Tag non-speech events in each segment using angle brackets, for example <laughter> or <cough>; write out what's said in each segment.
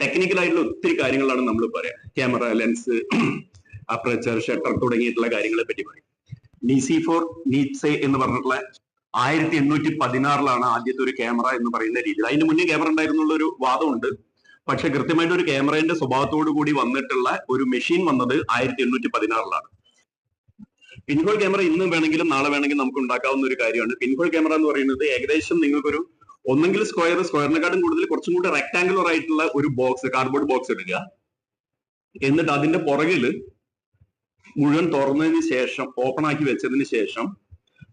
Technical ആയിട്ടുള്ള ഒത്തിരി കാര്യങ്ങളാണ് നമ്മൾ പറയാം. ക്യാമറ ലെൻസ് അപ്രച്ചർ ഷട്ടർ തുടങ്ങിയിട്ടുള്ള കാര്യങ്ങളെ പറ്റി പറയും. നിസി ഫോർ നീറ്റ്സെ എന്ന് പറഞ്ഞിട്ടുള്ള ആയിരത്തി എണ്ണൂറ്റി പതിനാറിലാണ് ആദ്യത്തെ ഒരു ക്യാമറ എന്ന് പറയുന്ന രീതിയിൽ. അതിന് മുന്നേ ക്യാമറ ഉണ്ടായിരുന്നുള്ള ഒരു വാദമുണ്ട്. പക്ഷെ കൃത്യമായിട്ട് ഒരു ക്യാമറയുടെ സ്വഭാവത്തോടു കൂടി വന്നിട്ടുള്ള ഒരു മെഷീൻ വന്നത് ആയിരത്തി എണ്ണൂറ്റി പതിനാറിലാണ് പിൻഹോൾ ക്യാമറ ഇന്ന് വേണമെങ്കിലും നാളെ വേണമെങ്കിലും നമുക്ക് ഉണ്ടാക്കാവുന്ന ഒരു കാര്യമാണ്. പിൻഹോൾ ക്യാമറ എന്ന് പറയുന്നത് ഏകദേശം നിങ്ങൾക്കൊരു ഒന്നെങ്കിൽ സ്ക്വയർ സ്ക്വയറിനെക്കാട്ടും കൂടുതൽ കുറച്ചും കൂടി റെക്ടാങ്കുലർ ആയിട്ടുള്ള ഒരു ബോക്സ് കാർഡ്ബോർഡ് ബോക്സ് എടുക്കുക എന്നിട്ട് അതിന്റെ പുറകിൽ മുഴുവൻ തുറന്നതിന് ശേഷം ഓപ്പൺ ആക്കി വെച്ചതിന് ശേഷം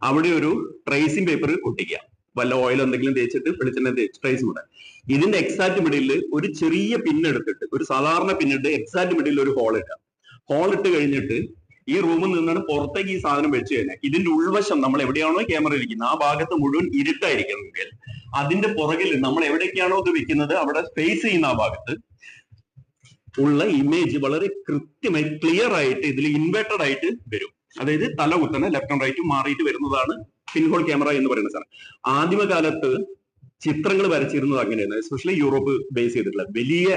അവിടെ ഒരു ട്രേസിംഗ് പേപ്പർ ഒട്ടിക്കുക. വല്ല ഓയിൽ എന്തെങ്കിലും തേച്ചിട്ട് വെളിച്ചെണ്ണ ട്രേസ് കൂടെ ഇതിന്റെ എക്സാക്ട് മിഡിൽ ഒരു ചെറിയ പിൻ ഒരു സാധാരണ പിന്നിട്ട് എക്സാക്ട് മിഡിൽ ഒരു ഹോൾ ഇടുക. ഹോൾ ഇട്ട് കഴിഞ്ഞിട്ട് ഈ റൂമിൽ നിന്നാണ് പുറത്തേക്ക് ഈ സാധനം വെച്ച് കഴിഞ്ഞാൽ ഇതിന്റെ ഉൾവശം നമ്മൾ എവിടെയാണോ ക്യാമറ ഇരിക്കുന്നത് ആ ഭാഗത്ത് മുഴുവൻ ഇരുട്ടായിരിക്കുമെങ്കിൽ അതിന്റെ പുറകിൽ നമ്മൾ എവിടേക്കാണോ ഇത് വെക്കുന്നത് അവിടെ സ്പേസ് ചെയ്യുന്ന ആ ഭാഗത്ത് ഉള്ള ഇമേജ് വളരെ കൃത്യമായി ക്ലിയർ ആയിട്ട് ഇതിൽ ഇൻവേർട്ടഡ് ആയിട്ട് വരും. അതായത് തല കുത്തനെ ലെഫ്റ്റ് ആൻഡ് റൈറ്റും മാറിയിട്ട് വരുന്നതാണ് പിൻഹോൾ ക്യാമറ എന്ന് പറയുന്ന സാധനം ആദ്യമകാലത്ത് ചിത്രങ്ങൾ വരച്ചിരുന്നത് അങ്ങനെയാണ്. എസ്പെഷ്യലി യൂറോപ്പ് ബേസ് ചെയ്തിട്ടുള്ള വലിയ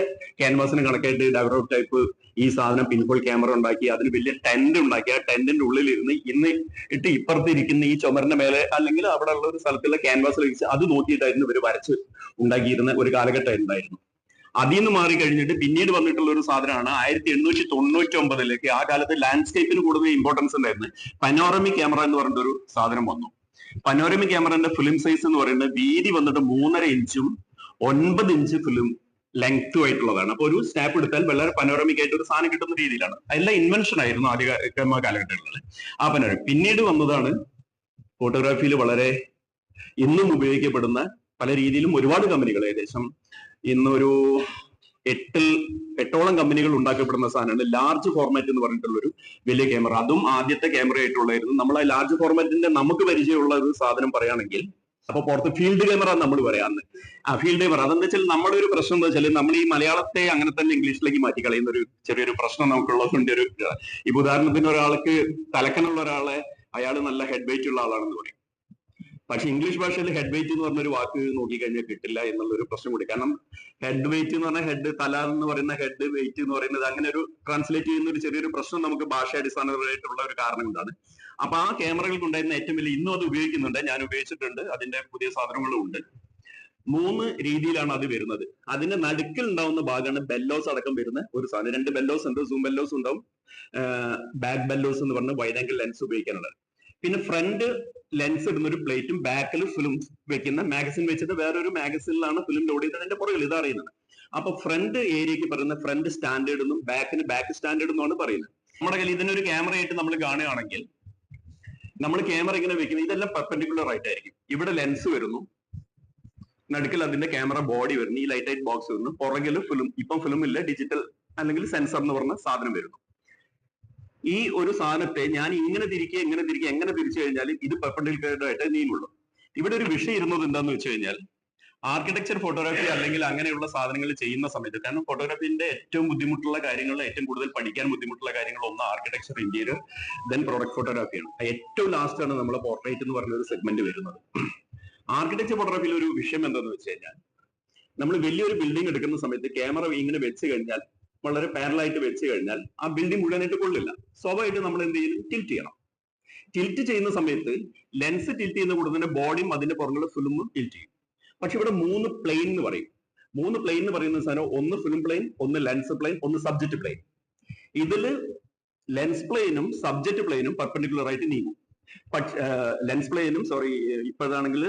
ക്യാൻവാസിന് കണക്കായിട്ട് ഡെവലപ്പ് ടൈപ്പ് ഈ സാധനം പിൻഹോൾ ക്യാമറ ഉണ്ടാക്കി അതിന് വലിയ ടെന്റ് ഉണ്ടാക്കി. ആ ടെന്റിന്റെ ഉള്ളിൽ ഇരുന്ന് ഇന്ന് ഇട്ട് ഇപ്പുറത്തിരിക്കുന്ന ഈ ചുമരിന്റെ മേലെ അല്ലെങ്കിൽ അവിടെ ഉള്ള ഒരു സ്ഥലത്തുള്ള ക്യാൻവാസിൽ വെച്ച് അത് നോക്കിയിട്ടായിരുന്നു ഇവർ വരച്ച് ഉണ്ടാക്കിയിരുന്ന ഒരു കാലഘട്ടം ഉണ്ടായിരുന്നു. അതിൽ നിന്ന് മാറി കഴിഞ്ഞിട്ട് പിന്നീട് വന്നിട്ടുള്ള ഒരു സാധനമാണ് ആയിരത്തി എണ്ണൂറ്റി തൊണ്ണൂറ്റി ഒമ്പതിലേക്ക് ആ കാലത്ത് ലാൻഡ്സ്കേപ്പിന് കൂടുതൽ ഇമ്പോർട്ടൻസ് ഉണ്ടായിരുന്നു പനോറമിക് ക്യാമറ എന്ന് പറഞ്ഞിട്ടൊരു സാധനം വന്നു. പനോരമിക് ക്യാമറന്റെ ഫിലിം സൈസ് എന്ന് പറയുന്നത് വീതി വന്നിട്ട് മൂന്നര ഇഞ്ചും ഒൻപത് ഇഞ്ച് ഫിലിം ലെങ്ത്തും ആയിട്ടുള്ളതാണ്. അപ്പൊ ഒരു സ്നാപ്പ് എടുത്താൽ വളരെ പനോറമിക് ആയിട്ട് ഒരു സാധനം കിട്ടുന്ന രീതിയിലാണ്. അതെല്ലാം ഇൻവെൻഷൻ ആയിരുന്നു ആദ്യ കാലഘട്ടങ്ങളിൽ ആ പനോരം പിന്നീട് വന്നതാണ് ഫോട്ടോഗ്രാഫിയിൽ വളരെ ഇന്നും ഉപയോഗിക്കപ്പെടുന്ന പല രീതിയിലും ഒരുപാട് കമ്പനികൾ ഏകദേശം ഇന്നൊരു എട്ടിൽ എട്ടോളം കമ്പനികൾ ഉണ്ടാക്കപ്പെടുന്ന സാധനമാണ്. ലാർജ് ഫോർമാറ്റ് എന്ന് പറഞ്ഞിട്ടുള്ള ഒരു വലിയ ക്യാമറ അതും ആദ്യത്തെ ക്യാമറ ആയിട്ടുള്ളായിരുന്നു നമ്മൾ ആ ലാർജ് ഫോർമാറ്റിന്റെ നമുക്ക് പരിചയമുള്ള ഒരു സാധനം പറയുകയാണെങ്കിൽ അപ്പൊ പുറത്ത് ഫീൽഡ് ക്യാമറ നമ്മൾ പറയാന്ന് ആ ഫീൽഡ് ക്യാമറ അതെന്താ വെച്ചാൽ നമ്മുടെ ഒരു പ്രശ്നം എന്താ വെച്ചാൽ നമ്മൾ ഈ മലയാളത്തെ അങ്ങനെ തന്നെ ഇംഗ്ലീഷിലേക്ക് മാറ്റി കളയുന്ന ഒരു ചെറിയൊരു പ്രശ്നം നമുക്കുള്ളതുകൊണ്ട് ഒരു ഇപ്പൊ ഉദാഹരണത്തിന് ഒരാൾക്ക് തലക്കനുള്ള ഒരാളെ അയാൾ നല്ല ഹെഡ് വെയിറ്റ് ഉള്ള ആളാണെന്ന് പറയും. പക്ഷെ ഇംഗ്ലീഷ് ഭാഷയിൽ ഹെഡ് വെയിറ്റ് എന്ന് പറഞ്ഞൊരു വാക്ക് നോക്കിക്കഴിഞ്ഞാൽ കിട്ടില്ല എന്നുള്ള ഒരു പ്രശ്നം കൂടി. കാരണം ഹെഡ് വെയിറ്റ് എന്ന് പറഞ്ഞാൽ ഹെഡ് തല എന്ന് പറയുന്ന ഹെഡ് വെയിറ്റ് എന്ന് പറയുന്നത് അങ്ങനെ ഒരു ട്രാൻസ്ലേറ്റ് ചെയ്യുന്ന ഒരു ചെറിയൊരു പ്രശ്നം നമുക്ക് ഭാഷാടിസ്ഥാനപരമായിട്ടുള്ള ഒരു കാരണം കൊണ്ടാണ് അപ്പൊ ആ ക്യാമറകൾക്ക് ഉണ്ടായിരുന്ന ഏറ്റവും വലിയ ഇന്നും അത് ഉപയോഗിക്കുന്നുണ്ട്. ഞാൻ ഉപയോഗിച്ചിട്ടുണ്ട്. അതിന്റെ പുതിയ സാധനങ്ങളും ഉണ്ട്. മൂന്ന് രീതിയിലാണ് അത് വരുന്നത്. അതിന്റെ നടുക്കിൽ ഉണ്ടാവുന്ന ഭാഗമാണ് ബെല്ലോസ് അടക്കം വരുന്ന ഒരു സാധനം രണ്ട് ബെല്ലോസ് ഉണ്ട് സൂം ബെല്ലോസ് ഉണ്ടാവും. ബാക്ക് ബെല്ലോസ് എന്ന് പറഞ്ഞ വൈഡ് ആംഗിൾ ലെൻസ് ഉപയോഗിക്കാനുള്ളത്. പിന്നെ ഫ്രണ്ട് ലെൻസ് ഇടുന്ന ഒരു പ്ലേറ്റും ബാക്കിൽ ഫിലിം വെക്കുന്ന മാഗസിൻ വെച്ചിട്ട് വേറൊരു മാഗസിനിലാണ് ഫിലിം ലോഡ് ചെയ്തത് അതിന്റെ പുറകിൽ ഇത് അറിയുന്നത് അപ്പൊ ഫ്രണ്ട് ഏരിയക്ക് പറയുന്ന ഫ്രണ്ട് സ്റ്റാൻഡേർഡ് എന്നും ബാക്കിന് ബാക്ക് സ്റ്റാൻഡേർഡ് എന്നാണ് പറയുന്നത്. നമ്മുടെ കയ്യിൽ ഇതിനൊരു ക്യാമറ ആയിട്ട് നമ്മൾ കാണുകയാണെങ്കിൽ നമ്മൾ ക്യാമറ ഇങ്ങനെ വെക്കുന്നത് ഇതെല്ലാം പെർപെൻഡിക്കുലർ ആയിട്ടായിരിക്കും ഇവിടെ ലെൻസ് വരുന്നു. നടുക്കിൽ അതിന്റെ ക്യാമറ ബോഡി വരുന്നു. ഈ ലൈറ്റ് ലൈറ്റ് ബോക്സ് വരുന്നു. പുറകിൽ ഫിലിം ഇപ്പം ഫിലിം ഇല്ല ഡിജിറ്റൽ അല്ലെങ്കിൽ സെൻസർ എന്ന് പറഞ്ഞ സാധനം വരുന്നു. ഈ ഒരു സാധനത്തെ ഞാൻ ഇങ്ങനെ തിരിക്കുക ഇങ്ങനെ തിരിക്കുക എങ്ങനെ തിരിച്ചു കഴിഞ്ഞാൽ ഇത് പെർപെൻഡിക്കുലർ ആയിട്ട് നീങ്ങുള്ളൂ. ഇവിടെ ഒരു വിഷയം ഇരുന്നത് എന്താന്ന് വെച്ച് കഴിഞ്ഞാൽ ആർക്കിടെക്ചർ ഫോട്ടോഗ്രാഫി അല്ലെങ്കിൽ അങ്ങനെയുള്ള സാധനങ്ങൾ ചെയ്യുന്ന സമയത്ത് കാരണം ഫോട്ടോഗ്രാഫിന്റെ ഏറ്റവും ബുദ്ധിമുട്ടുള്ള കാര്യങ്ങൾ ഏറ്റവും കൂടുതൽ പഠിക്കാൻ ബുദ്ധിമുട്ടുള്ള കാര്യങ്ങൾ ഒന്ന് ആർക്കിടെക്ചർ ഇന്ത്യയിൽ ദെൻ പ്രൊഡക്ട് ഫോട്ടോഗ്രാഫിയാണ് ഏറ്റവും ലാസ്റ്റ് ആണ് നമ്മൾ പോർട്രേറ്റ് എന്ന് പറഞ്ഞ ഒരു സെഗ്മെന്റ് വരുന്നത് ആർക്കിടെക്ചർ ഫോട്ടോഗ്രാഫിയിൽ ഒരു വിഷയം എന്താന്ന് വെച്ച് കഴിഞ്ഞാൽ നമ്മൾ വലിയൊരു ബിൽഡിംഗ് എടുക്കുന്ന സമയത്ത് ക്യാമറ ഇങ്ങനെ വെച്ച് കഴിഞ്ഞാൽ വളരെ പാരലായിട്ട് വെച്ച് കഴിഞ്ഞാൽ ആ ബിൽഡിംഗ് മുഴുവനായിട്ട് കൊള്ളില്ല. സ്വാഭാവികമായിട്ട് നമ്മൾ എന്ത് ചെയ്യും ടിൽറ്റ് ചെയ്യണം. ടിൽറ്റ് ചെയ്യുന്ന സമയത്ത് ലെൻസ് ടിൽറ്റ് ചെയ്യുന്ന കൂടെ തന്നെ ബോഡിയും അതിന്റെ പുറകുള്ള ഫിലിമും ടിൽറ്റ് ചെയ്യും. പക്ഷെ ഇവിടെ മൂന്ന് പ്ലെയിൻ എന്ന് പറയും. മൂന്ന് പ്ലെയിൻ എന്ന് പറയുന്ന സാധനം ഒന്ന് ഫിലിം പ്ലെയിൻ ഒന്ന് ലെൻസ് പ്ലെയിൻ ഒന്ന് സബ്ജക്ട് പ്ലെയിൻ ഇതിൽ ലെൻസ് പ്ലെയിനും സബ്ജക്ട് പ്ലെയിനും പെർപെൻഡിക്കുലർ ആയിട്ട് നീങ്ങും. ലെൻസ് പ്ലെയിനും സോറി ഇപ്പോഴാണെങ്കിൽ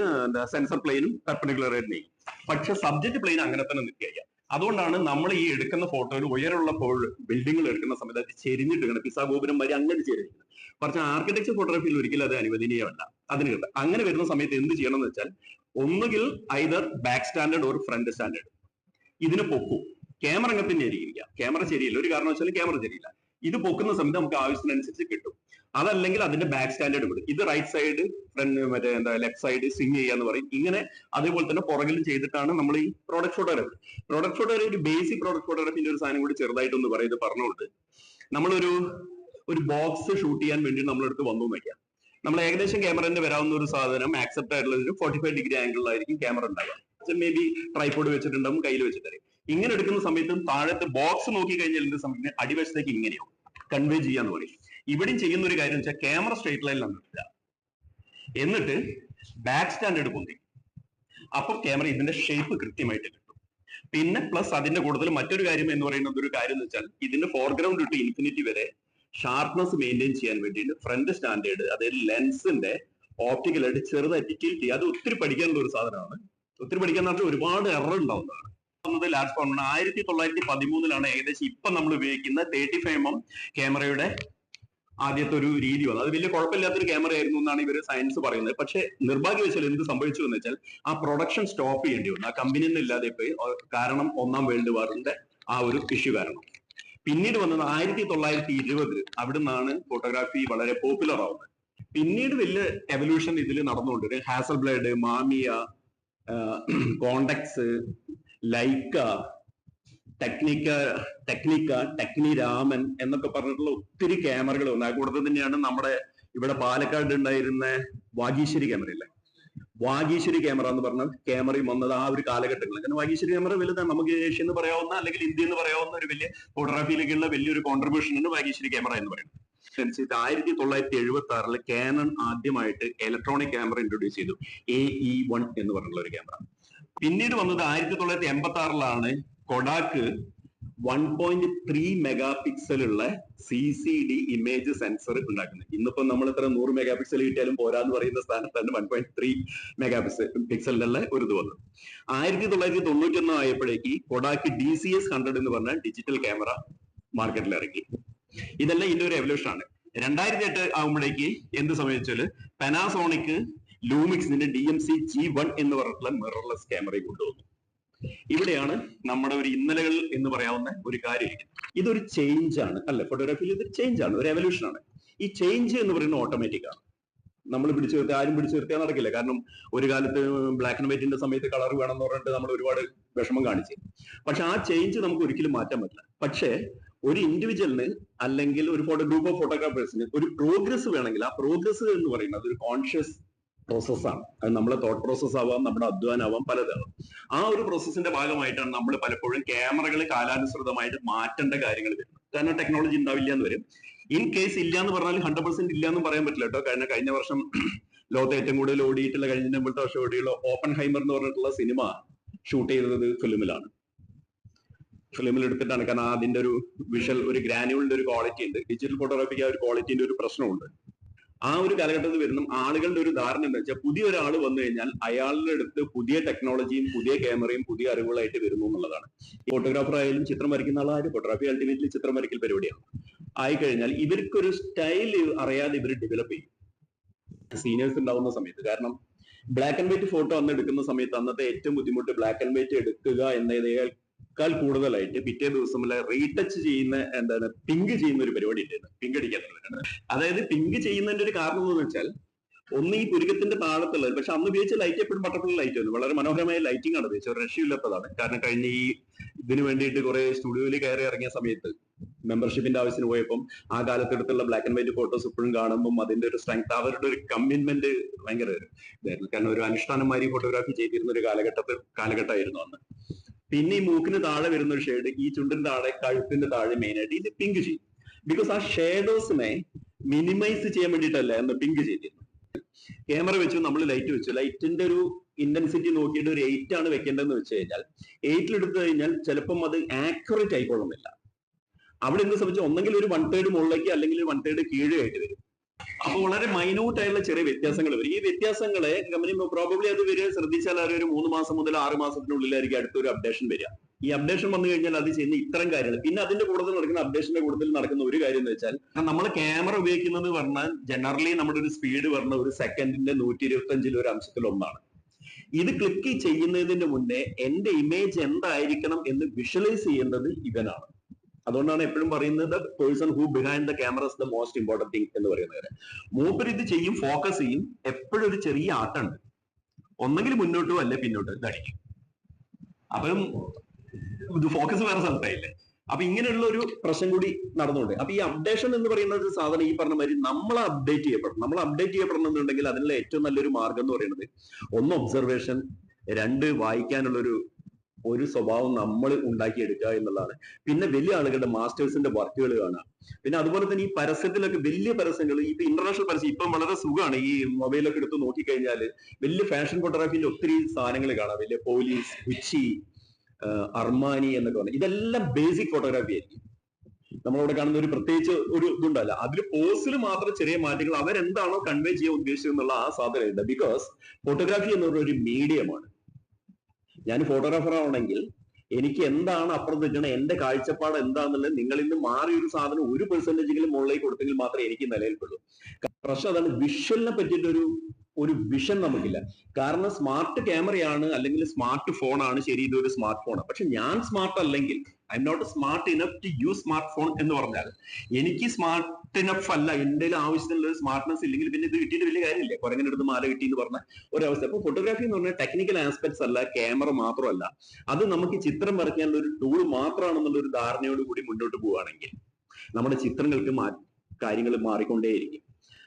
സെൻസർ പ്ലെയിനും പെർപെൻഡിക്കുലർ ആയിട്ട് നീങ്ങും. പക്ഷെ സബ്ജക്ട് പ്ലെയിൻ അങ്ങനെ തന്നെ നിൽക്കുക അതുകൊണ്ടാണ് നമ്മൾ ഈ എടുക്കുന്ന ഫോട്ടോയിൽ ഉയരമുള്ള ബിൽഡിങ്ങുകൾ എടുക്കുന്ന സമയത്ത് അത് ചെരിഞ്ഞിട്ട് ഇങ്ങനെ പിസാ ഗോപുരം വരെ അങ്ങനെ ചെരിഞ്ഞിരിക്കുന്നത്. പക്ഷെ ആർക്കിടെക്ചർ ഫോട്ടോഗ്രാഫിയിൽ ഒരിക്കലും അത് അനുവദനീയമല്ല. അതിന് കിട്ടും അങ്ങനെ വരുന്ന സമയത്ത് എന്ത് ചെയ്യണം എന്ന് വെച്ചാൽ ഒന്നുകിൽ either back standard or front standard ഇതിന് പൊക്കും. ക്യാമറ അങ്ങനെ തന്നെ ആയിരിക്കും ക്യാമറ ശരിയില്ല. ഒരു കാരണം വെച്ചാൽ ക്യാമറ ശരിയില്ല. ഇത് പൊക്കുന്ന സമയത്ത് നമുക്ക് ആവശ്യത്തിനനുസരിച്ച് കിട്ടും. അതല്ലെങ്കിൽ അതിന്റെ ബാക്ക് സ്റ്റാൻഡേർഡ് വിടും ഇത് റൈറ്റ് സൈഡ് മറ്റേ എന്താ ലെഫ്റ്റ് സൈഡ് സ്വിങ് ചെയ്യാന്ന് പറയും. ഇങ്ങനെ അതേപോലെ തന്നെ പുറകിലും ചെയ്തിട്ടാണ് നമ്മൾ ഈ പ്രോഡക്റ്റ് ഫോട്ടോഗ്രാഫി പ്രോഡക്റ്റ് ഫോട്ടോഗ്രാഫി ഒരു ബേസിക് പ്രോഡക്റ്റ് ഫോട്ടോഗ്രാഫിന്റെ ഒരു സാധനം കൂടി ചെറുതായിട്ടൊന്ന് പറയുന്നത് പറഞ്ഞുകൊണ്ട് നമ്മളൊരു ഒരു ബോക്സ് ഷൂട്ട് ചെയ്യാൻ വേണ്ടി നമ്മളെടുത്ത് വന്നു വയ്ക്കാം നമ്മൾ ഏകദേശം ക്യാമറന്റെ വരാവുന്ന ഒരു സാധനം ആക്സെപ്റ്റ് ആയിട്ടുള്ള ഒരു ഫോർട്ടി ഫൈവ് ഡിഗ്രി ആംഗിളിലായിരിക്കും ക്യാമറ ഉണ്ടാവുക. മേ ബി ട്രൈപോഡ് വെച്ചിട്ടുണ്ടാവും കയ്യിൽ വെച്ചിട്ടായിരിക്കും. ഇങ്ങനെ എടുക്കുന്ന സമയത്തും താഴത്തെ ബോക്സ് നോക്കി കഴിഞ്ഞാൽ എന്ത് സമയത്ത് അടിവശത്തേക്ക് ഇങ്ങനെയാവും. കൺവേ ചെയ്യാന്ന് പറയും. ഇവിടെയും ചെയ്യുന്ന ഒരു കാര്യം വെച്ചാൽ ക്യാമറ സ്ട്രേറ്റ് ലൈനിൽ എടുക്കുക എന്നിട്ട് ബാക്ക് സ്റ്റാൻഡേർഡ് പൊന്തി അപ്പൊ ക്യാമറ ഇതിന്റെ ഷേപ്പ് കൃത്യമായിട്ട് കിട്ടും. പിന്നെ പ്ലസ് അതിന്റെ കൂടുതൽ മറ്റൊരു കാര്യം എന്ന് പറയുന്നത് ഒരു കാര്യം എന്ന് വെച്ചാൽ ഇതിന്റെ ഫോർഗ്രൗണ്ട് ടു ഇൻഫിനിറ്റി വരെ ഷാർപ്നെസ് മെയിന്റെയിൻ ചെയ്യാൻ വേണ്ടിയിട്ട് ഫ്രണ്ട് സ്റ്റാൻഡേർഡ് അതായത് ലെൻസിന്റെ ഓപ്റ്റിക്കലായിട്ട് ചെറുതായിട്ട് ടിൽറ്റ് ചെയ്യുക. അത് ഒത്തിരി പഠിക്കാനുള്ള ഒരു സാധനമാണ്. ഒത്തിരി പഠിക്കാൻ പറഞ്ഞാൽ ഒരുപാട് എറർ ഉണ്ടാവുന്നതാണ്. ആയിരത്തി തൊള്ളായിരത്തി പതിമൂന്നിലാണ് ഏകദേശം ഇപ്പൊ നമ്മൾ ഉപയോഗിക്കുന്ന തേർട്ടി ഫൈവ് എം ക്യാമറയുടെ ആദ്യത്തെ ഒരു രീതി വന്നത്. അത് വലിയ കുഴപ്പമില്ലാത്തൊരു ക്യാമറ ആയിരുന്നു എന്നാണ് ഇവർ സയൻസ് പറയുന്നത്. പക്ഷെ നിർഭാഗ്യവശാൽ എന്ത് സംഭവിച്ചു എന്ന് വെച്ചാൽ ആ പ്രൊഡക്ഷൻ സ്റ്റോപ്പ് ചെയ്യേണ്ടി വന്നു. ആ കമ്പനിയിൽ നിന്ന് ഇല്ലാതെ പോയി. കാരണം ഒന്നാം വേൾഡ് വാറിന്റെ ആ ഒരു ഇഷ്യൂ കാരണം. പിന്നീട് വന്നത് ആയിരത്തി തൊള്ളായിരത്തി ഇരുപതിൽ അവിടെ നിന്നാണ് ഫോട്ടോഗ്രാഫി വളരെ പോപ്പുലർ ആവുന്നത്. പിന്നീട് വലിയ എവല്യൂഷൻ ഇതിൽ നടന്നുകൊണ്ട് Hasselblad Mamiya Contax Leica Technika Technika ടെക്നി രാമൻ എന്നൊക്കെ പറഞ്ഞിട്ടുള്ള ഒത്തിരി ക്യാമറകൾ വന്നു. ആ കൂട്ടത്തിൽ തന്നെയാണ് നമ്മുടെ ഇവിടെ പാലക്കാട് ഉണ്ടായിരുന്ന വാഗീശ്വരി ക്യാമറ ഇല്ലേ? വാഗീശ്വരി ക്യാമറ എന്ന് പറഞ്ഞ ക്യാമറയും വന്നത് ആ ഒരു കാലഘട്ടങ്ങളിൽ കാരണം വാഗീശ്വരി ക്യാമറ വലുതാണ്. നമുക്ക് ഏഷ്യ എന്ന് പറയാവുന്ന അല്ലെങ്കിൽ ഇന്ത്യ എന്ന് പറയാവുന്ന ഒരു വലിയ ഫോട്ടോഗ്രാഫിയിലേക്കുള്ള വലിയൊരു കോൺട്രിബ്യൂഷൻ ആണ് വാഗീശ്വരി ക്യാമറ എന്ന് പറയുന്നത്. അനുസരിച്ച് ആയിരത്തി തൊള്ളായിരത്തി എഴുപത്തി ആറിൽ കാനൺ ആദ്യമായിട്ട് ഇലക്ട്രോണിക് ക്യാമറ ഇൻട്രൊഡ്യൂസ് ചെയ്തു. എ ഇ വൺ എന്ന് പറഞ്ഞുള്ള ഒരു ക്യാമറ പിന്നീട് വന്നത് ആയിരത്തി തൊള്ളായിരത്തി എൺപത്തി ആറിലാണ് Kodak one point three mega പിക്സലുള്ള C C D image sensor ഉണ്ടാക്കുന്നത് ഇന്നിപ്പോ നമ്മൾ ഇത്ര നൂറ് മെഗാ പിക്സൽ കിട്ടിയാലും പോരാന്ന് പറയുന്ന സ്ഥാനത്താണ് one point three mega pixel പിക്സലിനുള്ള ഒരു ഇത് വന്നത്. ആയിരത്തി തൊള്ളായിരത്തി തൊണ്ണൂറ്റി ഒന്ന് ആയപ്പോഴേക്ക് Kodak D C S hundred എന്ന് പറഞ്ഞ ഡിജിറ്റൽ ക്യാമറ മാർക്കറ്റിൽ ഇറങ്ങി ഇതെല്ലാം ഇതിന്റെ ഒരു എവല്യൂഷൻ ആണ്. രണ്ടായിരത്തി എട്ട് ആകുമ്പോഴേക്ക് എന്ത് സംഭവിച്ചാൽ Panasonic ലൂമിക്സിന്റെ D M C G one എന്ന് പറഞ്ഞിട്ടുള്ള മിറർലെസ് ക്യാമറയും കൊണ്ടുവന്നു. ഇവിടെയാണ് നമ്മുടെ ഒരു ഇന്നലകൾ എന്ന് പറയാവുന്ന ഒരു കാര്യം ഇരിക്കുന്നത്. ഇതൊരു ചേഞ്ച് ആണ് അല്ലെ? ഫോട്ടോഗ്രാഫിയിൽ ഇത് ചേഞ്ച് ആണ് ഒരു റെവല്യൂഷൻ ആണ്. ഈ ചേഞ്ച് എന്ന് പറയുന്നത് ഓട്ടോമാറ്റിക് ആണ്. നമ്മൾ പിടിച്ചു നിർത്തി ആരും പിടിച്ചു നിർത്തിയാൽ നടക്കില്ല. കാരണം ഒരു കാലത്ത് ബ്ലാക്ക് ആൻഡ് വൈറ്റിന്റെ സമയത്ത് കളർ വേണം എന്ന് പറഞ്ഞിട്ട് നമ്മൾ ഒരുപാട് വിഷമം കാണിച്ചു. പക്ഷെ ആ ചേഞ്ച് നമുക്ക് ഒരിക്കലും മാറ്റാൻ പറ്റില്ല. പക്ഷേ ഒരു ഇൻഡിവിജ്വലിന് അല്ലെങ്കിൽ ഒരു ഫോട്ടോ ഗ്രൂപ്പ് ഓഫ് ഫോട്ടോഗ്രാഫേഴ്സിന് ഒരു പ്രോഗ്രസ് വേണമെങ്കിൽ ആ പ്രോഗ്രസ് എന്ന് പറയുന്നത് ഒരു കോൺഷ്യസ് പ്രോസസ്സാണ് അത് നമ്മളെ തോട്ട് പ്രോസസ് ആവാം നമ്മുടെ അധ്വാനാവാം പലതാവാം ആ ഒരു പ്രോസസ്സിന്റെ ഭാഗമായിട്ടാണ് നമ്മൾ പലപ്പോഴും ക്യാമറകൾ കാലാനുസൃതമായിട്ട് മാറ്റേണ്ട കാര്യങ്ങൾ വരുന്നത്. കാരണം ടെക്നോളജി ഉണ്ടാവില്ല എന്ന് വരും. ഇൻ കേസ് ഇല്ല എന്ന് പറഞ്ഞാൽ ഹൺഡ്രഡ് പെർസെന്റ് ഇല്ല എന്ന് പറയാൻ പറ്റില്ല കേട്ടോ. കാരണം കഴിഞ്ഞ വർഷം <clears throat> ലോകത്ത് ഏറ്റവും കൂടുതൽ ഓടിയിട്ടുള്ള കഴിഞ്ഞ മുമ്പത്തെ വർഷം ഓടിയുള്ള ഓപ്പൺ ഹൈമർ എന്ന് പറഞ്ഞിട്ടുള്ള സിനിമ ഷൂട്ട് ചെയ്തത് ഫിലിമിലാണ്. ഫിലിമിൽ എടുത്തിട്ടാണ്. കാരണം അതിന്റെ ഒരു വിഷൽ ഒരു ഗ്രാനുവലിന്റെ ഒരു ക്വാളിറ്റി ഉണ്ട്. ഡിജിറ്റൽ ഫോട്ടോഗ്രാഫിക്ക് ആ ഒരു ക്വാളിറ്റിന്റെ ഒരു പ്രശ്നമുണ്ട്. ആ ഒരു കാലഘട്ടത്തിൽ വരുന്ന ആളുകളുടെ ഒരു ധാരണ എന്താ വെച്ചാൽ പുതിയ ഒരാൾ വന്നു കഴിഞ്ഞാൽ അയാളുടെ അടുത്ത് പുതിയ ടെക്നോളജിയും പുതിയ ക്യാമറയും പുതിയ അറിവുകളായിട്ട് വരുന്നു എന്നുള്ളതാണ്. ഫോട്ടോഗ്രാഫർ ആയാലും ചിത്രം വരയ്ക്കുന്ന ആളായാലും ഫോട്ടോഗ്രാഫി അൾട്ടിമേറ്റ്ലി ചിത്രം വരയ്ക്കൽ പരിപാടിയാണ്. ആയിക്കഴിഞ്ഞാൽ ഇവർക്കൊരു സ്റ്റൈൽ അറിയാതെ ഇവർ ഡെവലപ്പ് ചെയ്യും. സീനിയേഴ്സ് ഉണ്ടാവുന്ന സമയത്ത്. കാരണം ബ്ലാക്ക് ആൻഡ് വൈറ്റ് ഫോട്ടോ അന്ന് എടുക്കുന്ന സമയത്ത് അന്നത്തെ ഏറ്റവും ബുദ്ധിമുട്ട് ബ്ലാക്ക് ആൻഡ് വൈറ്റ് എടുക്കുക എന്നതിനേക്കാൾ കൂടുതലായിട്ട് പിറ്റേ ദിവസം റീടച്ച് ചെയ്യുന്ന എന്താണ് പിങ്ക് ചെയ്യുന്ന ഒരു പരിപാടി ഉണ്ടായിരുന്നു പിങ്ക് അടിക്കാൻ അതായത് പിങ്ക് ചെയ്യുന്നതിന്റെ ഒരു കാരണം എന്ന് വെച്ചാൽ ഒന്ന് ഈ പുരുക്കത്തിന്റെ താഴത്തുള്ളത് പക്ഷെ അന്ന് ഉപയോഗിച്ച ലൈറ്റ് എപ്പോഴും ബട്ടർഫ്ലൈ ലൈറ്റ് ആയിരുന്നു. വളരെ മനോഹരമായ ലൈറ്റിംഗ് ആണ് ഉപയോഗിച്ചത്. രക്ഷയില്ലാത്തതാണ് കാരണം കഴിഞ്ഞ ഈ ഇതിന് വേണ്ടിയിട്ട് കുറെ സ്റ്റുഡിയോയിൽ കയറി ഇറങ്ങിയ സമയത്ത് മെമ്പർഷിപ്പിന്റെ ആവശ്യത്തിന് പോയപ്പം ആ കാലത്തെടുത്തുള്ള ബ്ലാക്ക് ആൻഡ് വൈറ്റ് ഫോട്ടോസ് ഇപ്പോഴും കാണുമ്പോൾ അതിന്റെ ഒരു സ്ട്രെങ്ത് അവരുടെ ഒരു കമ്മിറ്റ്മെന്റ് ഭയങ്കര ഇതായിരുന്നു കാരണം ഒരു അനുഷ്ഠാനമാരി ഫോട്ടോഗ്രാഫി ചെയ്തിരുന്ന ഒരു കാലഘട്ടത്തിൽ കാലഘട്ടമായിരുന്നു അന്ന്. പിന്നെ ഈ മൂക്കിന് താഴെ വരുന്ന ഒരു ഷെയ്ഡ് ഈ ചുണ്ടിന് താഴെ കഴുത്തിന്റെ താഴെ മെയിൻ ആയിട്ട് ഇത് പിങ്ക് ചെയ്യും ബിക്കോസ് ആ ഷേഡോസിനെ മിനിമൈസ് ചെയ്യാൻ വേണ്ടിയിട്ടല്ല എന്ന് പിങ്ക് ചെയ്തിരുന്നു ക്യാമറ വെച്ചു നമ്മൾ ലൈറ്റ് വെച്ചു. ലൈറ്റിന്റെ ഒരു ഇന്റൻസിറ്റി നോക്കിയിട്ട് ഒരു എയ്റ്റ് ആണ് വെക്കേണ്ടതെന്ന് വെച്ച് കഴിഞ്ഞാൽ എയ്റ്റിൽ എടുത്തു കഴിഞ്ഞാൽ ചിലപ്പം അത് ആക്യുറേറ്റ് ആയിക്കൊള്ളുന്നില്ല. അവിടെ എന്ത് സംബന്ധിച്ച് ഒന്നെങ്കിൽ ഒരു വൺ തേർഡ് മുകളിലേക്ക് അല്ലെങ്കിൽ വൺ തേർഡ് കീഴേ ആയിട്ട് വരും. അപ്പൊ വളരെ മൈന്യൂട്ട് ആയിട്ടുള്ള ചെറിയ വ്യത്യാസങ്ങൾ വരും. ഈ വ്യത്യാസങ്ങളെ കമ്പനി പ്രോബബ്ലി അത് വരിക ശ്രദ്ധിച്ചാൽ അവർ ഒരു മൂന്ന് മാസം മുതൽ ആറ് മാസത്തിനുള്ളിലായിരിക്കും അടുത്തൊരു അപ്ഡേഷൻ വരിക. ഈ അപ്ഡേഷൻ വന്നു കഴിഞ്ഞാൽ അത് ചെയ്യുന്ന ഇത്തരം കാര്യങ്ങൾ. പിന്നെ അതിന്റെ കൂടുതൽ നടക്കുന്ന അപ്ഡേഷന്റെ കൂടുതൽ നടക്കുന്ന ഒരു കാര്യം എന്ന് വെച്ചാൽ നമ്മൾ ക്യാമറ ഉപയോഗിക്കുന്നത് പറഞ്ഞാൽ ജനറലി നമ്മുടെ ഒരു സ്പീഡ് പറഞ്ഞ ഒരു സെക്കൻഡിന്റെ നൂറ്റി ഇരുപത്തി അഞ്ചിൽ ഒരു അംശത്തിൽ ഒന്നാണ്. ഇത് ക്ലിക്ക് ചെയ്യുന്നതിന് മുന്നേ എന്റെ ഇമേജ് എന്തായിരിക്കണം എന്ന് വിഷ്വലൈസ് ചെയ്യേണ്ടത് ഇവനാണ്. അതുകൊണ്ടാണ് എപ്പോഴും പറയുന്നത് person who behind the camera is the most important thing എന്ന് പറയുന്നത് മൂപ്പർ ഇത് ചെയ്യും ഫോക്കസ് ചെയ്യും എപ്പോഴും ഒരു ചെറിയ ആട്ടുണ്ട് ഒന്നെങ്കിൽ മുന്നോട്ടോ അല്ലെ പിന്നോട്ടോ ഇത് അടിക്കും അപ്പം ഇത് ഫോക്കസ് വേറെ സ്ഥലത്തായില്ലേ? അപ്പൊ ഇങ്ങനെയുള്ള ഒരു പ്രശ്നം കൂടി നടന്നുകൊണ്ട്. അപ്പൊ ഈ അപ്ഡേഷൻ എന്ന് പറയുന്ന ഒരു സാധനം ഈ പറഞ്ഞ മാതിരി നമ്മൾ അപ്ഡേറ്റ് ചെയ്യപ്പെടണം. നമ്മൾ അപ്ഡേറ്റ് ചെയ്യപ്പെടണമെന്നുണ്ടെങ്കിൽ അതിനുള്ള ഏറ്റവും നല്ലൊരു മാർഗം എന്ന് പറയുന്നത് ഒന്ന് ഒബ്സർവേഷൻ രണ്ട് വായിക്കാനുള്ളൊരു ഒരു സ്വഭാവം നമ്മൾ ഉണ്ടാക്കിയെടുക്കുക എന്നുള്ളതാണ്. പിന്നെ വലിയ ആളുകളുടെ മാസ്റ്റേഴ്സിന്റെ വർക്കുകൾ കാണുക. പിന്നെ അതുപോലെ തന്നെ ഈ പരസ്യത്തിലൊക്കെ വലിയ പരസ്യങ്ങൾ ഇപ്പൊ ഇന്റർനാഷണൽ പരസ്യം ഇപ്പം വളരെ സുഖമാണ്. ഈ മൊബൈലൊക്കെ എടുത്ത് നോക്കിക്കഴിഞ്ഞാൽ വലിയ ഫാഷൻ ഫോട്ടോഗ്രാഫിന്റെ ഒത്തിരി സാധനങ്ങൾ കാണാം. വലിയ പോലീസ് ഗുച്ചി അർമാനി എന്നൊക്കെ പറഞ്ഞാൽ ഇതെല്ലാം ബേസിക് ഫോട്ടോഗ്രാഫി ആയിരിക്കും. നമ്മളവിടെ കാണുന്ന ഒരു പ്രത്യേകിച്ച് ഒരു ഇതുണ്ടല്ല. അതിൽ പോസിൽ മാത്രം ചെറിയ മാറ്റങ്ങൾ അവരെന്താണോ കൺവേ ചെയ്യാൻ ഉദ്ദേശിച്ചത് എന്നുള്ള ആ സാധ്യതയുണ്ട്. ബിക്കോസ് ഫോട്ടോഗ്രാഫി എന്ന് പറഞ്ഞ ഒരു മീഡിയമാണ് ഞാൻ ഫോട്ടോഗ്രാഫർ ആവണമെങ്കിൽ എനിക്ക് എന്താണ് അപ്പുറം നിൽക്കണം എന്റെ കാഴ്ചപ്പാട് എന്താണെന്നുള്ളത് നിങ്ങളിൽ നിന്ന് മാറി ഒരു സാധനം ഒരു പെർസെന്റേജെങ്കിലും മുകളിലേക്ക് കൊടുത്തെങ്കിൽ മാത്രമേ എനിക്ക് നിലനിൽപ്പുള്ളൂ. പ്രശ്നം അതാണ് വിഷ്വലിനെ പറ്റിയിട്ടൊരു ഒരു വിഷൻ നമുക്കില്ല. കാരണം സ്മാർട്ട് ക്യാമറയാണ് അല്ലെങ്കിൽ സ്മാർട്ട് ഫോൺ ആണ് ശരി ഇതൊരു സ്മാർട്ട് ഫോണാണ് പക്ഷെ ഞാൻ സ്മാർട്ട് അല്ലെങ്കിൽ I'm not smart enough to use smart phone എന്ന് പറഞ്ഞാൽ എനിക്ക് സ്മാർട്ട് ഇനഫ് അല്ല. എന്റെ ആവശ്യത്തിനുള്ള ഒരു സ്മാർട്ട്നെസ് ഇല്ലെങ്കിൽ പിന്നെ ഇത് കിട്ടിയിട്ട് വലിയ കാര്യമില്ല. കുരങ്ങനെ അടുത്ത് മാല കിട്ടി എന്ന് പറഞ്ഞ ഒരവസ്ഥ. അപ്പൊ ഫോട്ടോഗ്രാഫി എന്ന് പറഞ്ഞാൽ ടെക്നിക്കൽ ആസ്പെക്ട്സ് അല്ല ക്യാമറ മാത്രമല്ല. അത് നമുക്ക് ചിത്രം വരയ്ക്കാനുള്ള ഒരു ടൂൾ മാത്രമാണെന്നുള്ള ഒരു ധാരണയോട് കൂടി മുന്നോട്ട് പോവുകയാണെങ്കിൽ നമ്മുടെ ചിത്രങ്ങൾക്ക് കാര്യങ്ങൾ മാറിക്കൊണ്ടേയിരിക്കും.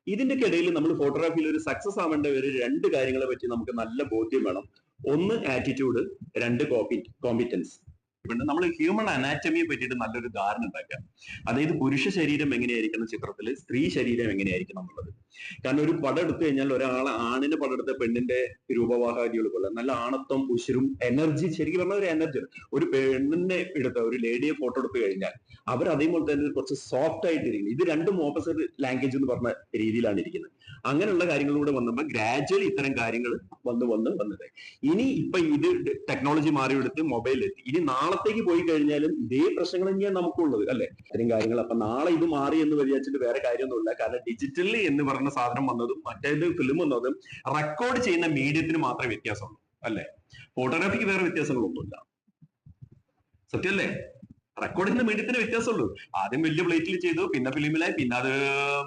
ഇതിന്റെ ഇടയിൽ നമ്മൾ ഫോട്ടോഗ്രാഫിയിൽ ഒരു സക്സസ് ആവേണ്ട ഒരു രണ്ട് കാര്യങ്ങളെ പറ്റി നമുക്ക് നല്ല ബോധ്യം വേണം. ഒന്ന് ആറ്റിറ്റ്യൂഡ് രണ്ട് കോപ്പി കോമ്പിറ്റൻസ് പിന്നെ നമ്മൾ ഹ്യൂമൺ അനാറ്റമിയെ പറ്റിയിട്ട് നല്ലൊരു ധാരണ ഉണ്ടാക്കുക അതായത് പുരുഷ ശരീരം എങ്ങനെയായിരിക്കണം ചിത്രത്തിൽ സ്ത്രീ ശരീരം എങ്ങനെയായിരിക്കണം എന്നുള്ളത്. കാരണം ഒരു പടം എടുത്തു കഴിഞ്ഞാൽ ഒരാൾ ആണിന്റെ പടം എടുത്ത പെണ്ണിന്റെ രൂപവാഹാരികൾ പോലെ നല്ല ആണത്വം ഉശിരും എനർജി ശരിക്കും പറഞ്ഞ ഒരു എനർജി ഒരു പെണ്ണിനെ എടുത്ത ഒരു ലേഡിയെ ഫോട്ടോ എടുത്തു കഴിഞ്ഞാൽ അവർ അതേപോലെ തന്നെ കുറച്ച് സോഫ്റ്റ് ആയിട്ട് ഇരിക്കുന്നത് ഇത് രണ്ടും ഓപ്പോസിറ്റ് ലാംഗ്വേജ് എന്ന് പറഞ്ഞ രീതിയിലാണ് ഇരിക്കുന്നത്. അങ്ങനെയുള്ള കാര്യങ്ങളിലൂടെ വന്നപ്പോൾ ഗ്രാജുവലി ഇത്തരം കാര്യങ്ങൾ വന്ന് വന്ന് വന്നത്. ഇനി ഇപ്പൊ ഇത് ടെക്നോളജി മാറിയെടുത്ത് മൊബൈൽ എത്തി ഇനി നാളത്തേക്ക് പോയി കഴിഞ്ഞാലും ഇതേ പ്രശ്നങ്ങൾ തന്നെയാണ് നമുക്കുള്ളത് അല്ലെ? ഇത്രയും കാര്യങ്ങൾ അപ്പൊ നാളെ ഇത് മാറി എന്ന് വിചാരിച്ചിട്ട് വേറെ കാര്യമൊന്നുമില്ല. കാരണം ഡിജിറ്റലി എന്ന് പറഞ്ഞ സാധനം വന്നതും മറ്റേത് ഫിലിം വന്നതും റെക്കോർഡ് ചെയ്യുന്ന മീഡിയത്തിന് മാത്രമേ വ്യത്യാസമുള്ളൂ അല്ലെ? ഫോട്ടോഗ്രാഫിക്ക് വേറെ വ്യത്യാസങ്ങളൊന്നുമില്ല. സത്യല്ലേ റെക്കോർഡ് ചെയ്യുന്ന മീഡിയത്തിന് വ്യത്യാസമുള്ളൂ. ആദ്യം വലിയ പ്ലേറ്റിൽ ചെയ്തു പിന്നെ ഫിലിമിലായി പിന്നെ അത്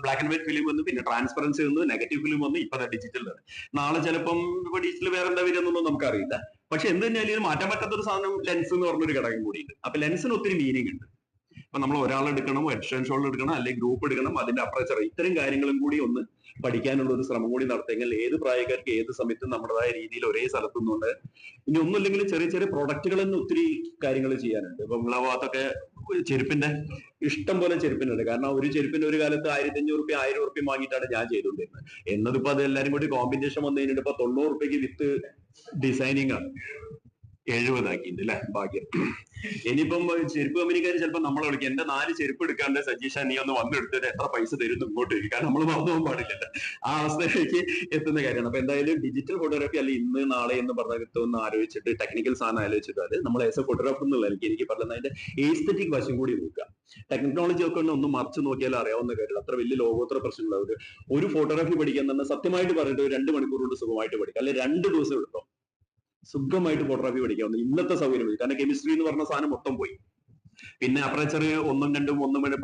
ബ്ലാക്ക് ആൻഡ് വൈറ്റ് ഫിലിം വന്നു പിന്നെ ട്രാൻസ്പെറൻസി വന്നു നെഗറ്റീവ് ഫിലിം വന്നു ഇപ്പൊ ഡിജിറ്റൽ നാളെ ചിലപ്പം ഇപ്പൊ ഡിജിറ്റൽ വേറെ എന്താ വരുന്നൊന്നും നമുക്കറിയില്ല. പക്ഷെ എന്ത് തന്നെയാലും മാറ്റാൻ പറ്റാത്ത ഒരു സാധനം ലെൻസ് എന്ന് പറഞ്ഞൊരു ഘടകം കൂടിയുണ്ട്. അപ്പൊ ലെൻസിന് ഒത്തിരി മീനിങ് ഉണ്ട്. ഇപ്പൊ നമ്മൾ ഒരാൾ എടുക്കണം ഹെഡ് ഷോൾഡർ എടുക്കണം അല്ലെങ്കിൽ ഗ്രൂപ്പ് എടുക്കണം അതിന്റെ അപ്രച്ചർ ഇത്തരം കാര്യങ്ങളും കൂടി ഒന്ന് പഠിക്കാനുള്ള ഒരു ശ്രമം കൂടി നടത്തിയെങ്കിൽ ഏത് പ്രായക്കാർക്ക് ഏത് സമയത്തും നമ്മുടേതായ രീതിയിൽ ഒരേ സ്ഥലത്തു നിന്നുകൊണ്ട് ഇനി ഒന്നുമില്ലെങ്കിൽ ചെറിയ ചെറിയ പ്രൊഡക്റ്റുകൾ തന്നെ ഒത്തിരി കാര്യങ്ങൾ ചെയ്യാനുണ്ട്. ഇപ്പൊ നമ്മളെ ഭാഗത്തൊക്കെ ചെരുപ്പിന്റെ ഇഷ്ടം പോലെ ചെരുപ്പിനുണ്ട്. കാരണം ഒരു ചെരുപ്പിന് ഒരു കാലത്ത് ആയിരത്തി അഞ്ഞൂറ് റുപ്യ ആയിരം റുപ്യ വാങ്ങിയിട്ടാണ് ഞാൻ ചെയ്തുകൊണ്ടിരുന്നത്. എന്നതിപ്പോ അത് എല്ലാരും കൂടി കോമ്പിനേഷൻ വന്നു കഴിഞ്ഞിട്ട് ഇപ്പൊ തൊണ്ണൂറ് റുപ്യക്ക് വിത്ത് ഡിസൈനിങ് ആണ്. എഴുപതാക്കിണ്ട് അല്ലെ ഭാഗ്യം. ഇനിയിപ്പം ചെരുപ്പ് കമ്പനിക്കാർ ചിലപ്പോൾ നമ്മളെ വിളിക്കും എന്റെ നാല് ചെരുപ്പ് എടുക്കാണ്ട് സജീഷ നീ ഒന്ന് വന്നെടുത്തിട്ട് എത്ര പൈസ തരുന്നു ഇങ്ങോട്ട് കാരണം നമ്മൾ മറന്നു പോകാൻ പാടില്ലല്ലോ ആ അവസ്ഥയിലേക്ക് എത്തുന്ന കാര്യമാണ്. അപ്പൊ എന്തായാലും ഡിജിറ്റൽ ഫോട്ടോഗ്രാഫി അല്ല ഇന്ന് നാളെ എന്ന് പറഞ്ഞിട്ട് ഒന്ന് ആലോചിച്ചിട്ട് ടെക്നിക്കൽ സാധനം ആലോചിച്ചിട്ട് അത് നമ്മൾ ഏസ് എ ഫോട്ടോഗ്രാഫർ എന്നുള്ള എനിക്ക് എനിക്ക് പറഞ്ഞത് അതിന്റെ ഏസ്തറ്റിക് വശം കൂടി നോക്കുക. ടെക്നോളജി ഒക്കെ ഒന്ന് മറിച്ച് നോക്കിയാൽ അറിയാവുന്ന കാര്യം അത്ര വലിയ ലോകോത്തര പ്രശ്നമുള്ള ഒരു ഫോട്ടോഗ്രാഫി പഠിക്കാൻ തന്നെ സത്യമായിട്ട് പറഞ്ഞിട്ട് രണ്ട് മണിക്കൂർ കൊണ്ട് സുഖമായിട്ട് പഠിക്കാം. അല്ലെ രണ്ട് ദിവസം എടുത്തോ? സുഖമായിട്ട് ഫോട്ടോഗ്രാഫി പഠിക്കാവുന്ന ഇന്നത്തെ സൗകര്യം കാരണം കെമിസ്ട്രി എന്ന് പറഞ്ഞ സാധനം മൊത്തം പോയി. പിന്നെ അപ്രച്ചർ ഒന്നും രണ്ടും ഒന്നും വേണ്ടി